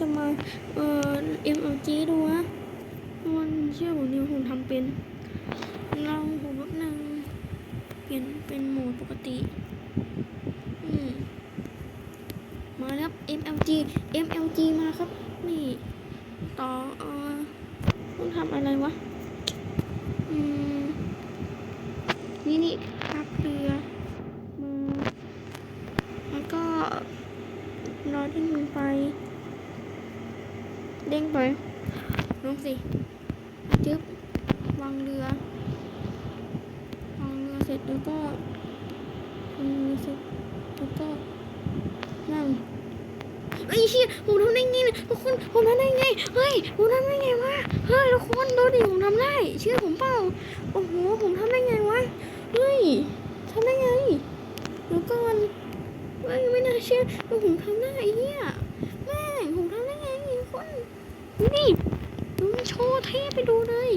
จะมาเอ่อ MLG ดูนะมันเชื่อผมดิผมทำเป็นลองผมแป๊บนึงเปลี่ยนเป็นโหมดปกติอืมมาแล้วครับ MLG MLG มาครับ นี่ ต่อเออต้องทำอะไรวะ อืม นี่นี่พักเรือมาแล้วก็รอเด้งไป เด้งไปลงสิจึ๊บวางเรือวางเรือเสร็จแล้วก็วางเรือเสร็จแล้วก็นั่งไอ้เชี่ยผมทำได้ไงเนี่ยทุกคนผมทำได้ไงเฮ้ยผมทำได้ไงวะเฮ้ยทุกคนดูดิผมทำได้เชื่อผมเปล่าโอ้โหผมทำได้ไงวะเฮ้ยทำได้ไงเดี๋ยวก่อนเฮ้ยไม่น่าเชื่อว่าผมทำได้ไอ้เหี้ย นี่ดูมันโชว์เท่ไปดูเลย